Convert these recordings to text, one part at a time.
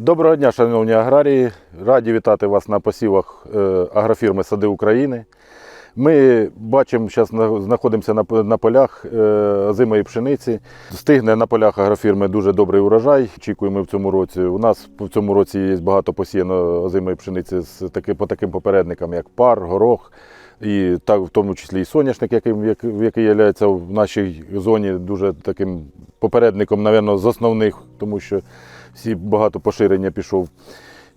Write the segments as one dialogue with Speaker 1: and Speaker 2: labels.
Speaker 1: Доброго дня, шановні аграрії. Раді вітати вас на посівах е, агрофірми Сади України. Ми бачимо, зараз знаходимося на, полях е, озимої пшениці. Стигне на полях агрофірми дуже добрий урожай. Очікуємо в цьому році. У нас в цьому році є багато посіяно озимої пшениці з таки, по таким попередникам, як пар, горох. І так, в тому числі і соняшник, який, який є в нашій зоні дуже таким попередником, напевно, з основних, тому що всі багато поширення пішов.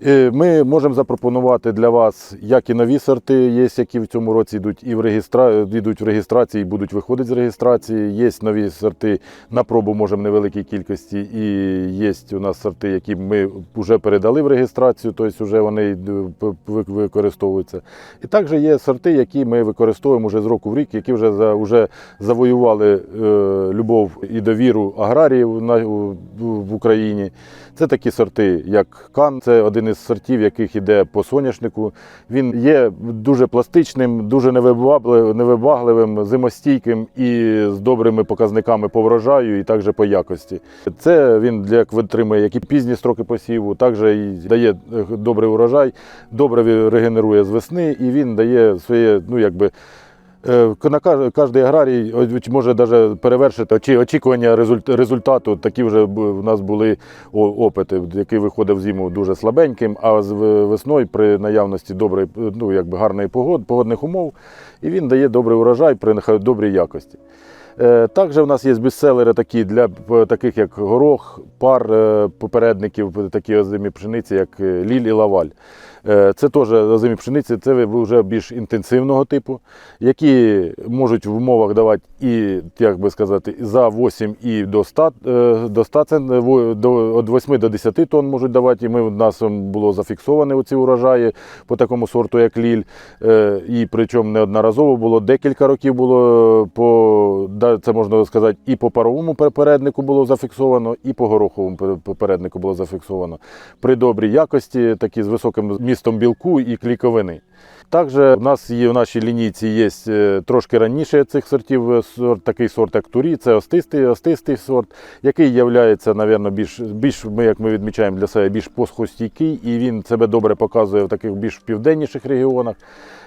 Speaker 1: Е, Ми можемо запропонувати для вас як і нові сорти, є, які в цьому році йдуть і в реєстра... йдуть в реєстрації, і будуть виходити з реєстрації. Є нові сорти на пробу можемо невеликій кількості. І є у нас сорти, які ми вже передали в реєстрацію, тобто вже вони е, використовуються. І також є сорти, які ми використовуємо вже з року в рік, які вже за вже завоювали е, любов і довіру аграріїв в Україні. Це такі сорти, як кан, це один із сортів, яких йде по соняшнику. Він є дуже пластичним, дуже невибагливим, зимостійким і з добрими показниками по врожаю і також по якості. Це він як витримує як і пізні строки посіву, також і дає е, добрий урожай, добре регенерує з весни, і він дає своє, ну якби. Е, На кожний аграрій може навіть перевершити очікування результату. Такі вже в нас були опити, який виходив зиму дуже слабеньким, а з весною при наявності доброї, ну якби гарної погод, погодних умов, і він дає добрий урожай при добрій якості. Е, Також в нас є бестселери такі для таких як горох, пар е, попередників, такі озимі пшениці, як ліль і лаваль. Е, Це теж озимі пшениці, це вже більш інтенсивного типу, які можуть в умовах давати і, як би сказати, за 8 і до 100, е, до 100 цен, во- до, від 8 до 10 тонн можуть давати. І ми, у нас було зафіксовано ці урожаї по такому сорту, як ліль. Е, І причому неодноразово було декілька років було по це можна сказати, і по паровому попереднику було зафіксовано, і по гороховому пер- попереднику було зафіксовано при добрій якості, такі з високим містом білку і кліковини. Також у нас є в нашій лінійці є е, трошки раніше цих сортів, е, сорт, такий сорт, як турі, це остистий, остистий сорт, який є, напевно, більш, більш, як ми відмічаємо для себе, більш посхостійкий, і він себе добре показує в таких більш південніших регіонах.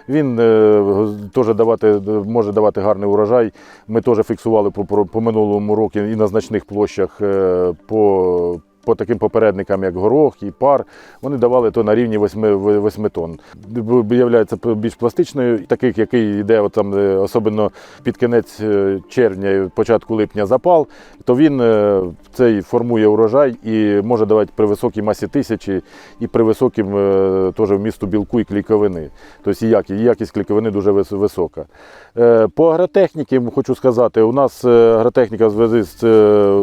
Speaker 1: Він е, теж давати, може давати гарний урожай. Ми теж фіксували по, по, по минулому року і на значних площах по, по таким попередникам, як горох і пар. Вони давали то на рівні 8, 8 тонн. Виявляється більш пластичною, таких, який йде от там, е, особливо під кінець е, червня, початку липня запал, то він е, цей формує урожай і може давати при високій масі тисячі і при високім теж вмісту білку і кліковини. Тобто і якість, і якість кліковини дуже висока. По агротехніці хочу сказати, у нас агротехніка в зв'язку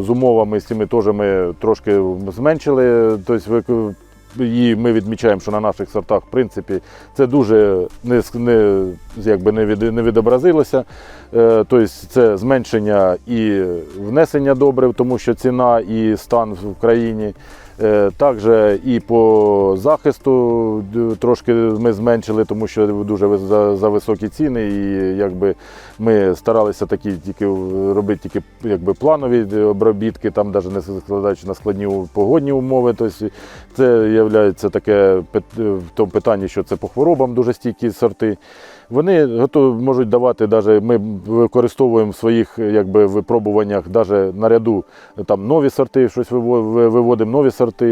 Speaker 1: з умовами з цими теж ми трошки зменшили. Тобто і ми відмічаємо, що на наших сортах, в принципі, це дуже не, не, якби не, від, не відобразилося. Е, Тобто це зменшення і внесення добрив, тому що ціна і стан в країні. Е, Також і по захисту трошки ми зменшили, тому що дуже за, за високі ціни. І якби ми старалися такі тільки робити тільки якби планові обробітки, там навіть не складаючи на складні погодні умови. Тобто це є таке в тому питанні, що це по хворобам дуже стійкі сорти. Вони готові можуть давати, даже ми використовуємо в своїх якби, випробуваннях даже наряду там нові сорти, щось виводимо нові сорти,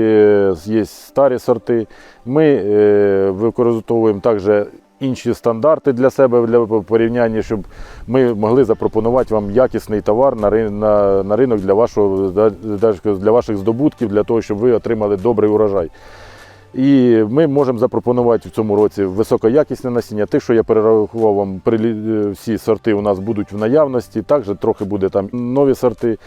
Speaker 1: є старі сорти. Ми е, використовуємо також інші стандарти для себе для порівняння, щоб ми могли запропонувати вам якісний товар на ринок для, вашого, для ваших здобутків, для того, щоб ви отримали добрий урожай. І ми можемо запропонувати в цьому році високоякісне насіння. Те, що я перерахував вам, е, всі сорти у нас будуть в наявності. Також трохи буде там нові сорти.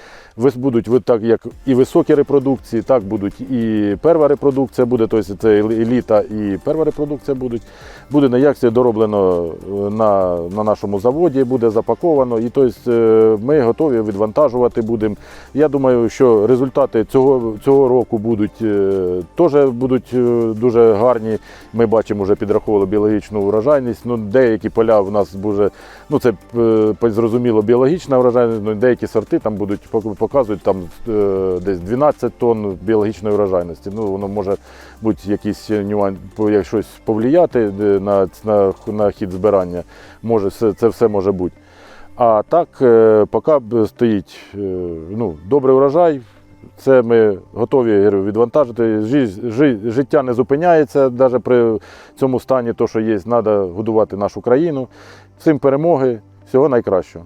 Speaker 1: Будуть так, як і високі репродукції, так будуть і перша репродукція буде, тобто це еліта і перша репродукція будуть. Буде на якості дороблено е, на, на нашому заводі, буде запаковано. І тобто, ми готові відвантажувати будемо. Я думаю, що результати цього, цього року будуть теж будуть дуже гарні. Ми бачимо, вже підраховували біологічну урожайність. Ну, деякі поля в нас буде, ну це е, зрозуміло, біологічна урожайність, ну, деякі сорти там будуть показують там е, десь 12 тонн біологічної урожайності. Ну, воно може бути якийсь нюанс, як щось повлияти е, на, на, на хід збирання. Може, це, все може бути. А так, поки стоїть ну, добрий урожай, це ми готові говорю, відвантажити. Життя не зупиняється навіть при цьому стані, то, що є, треба годувати нашу країну. Всім перемоги, всього найкращого.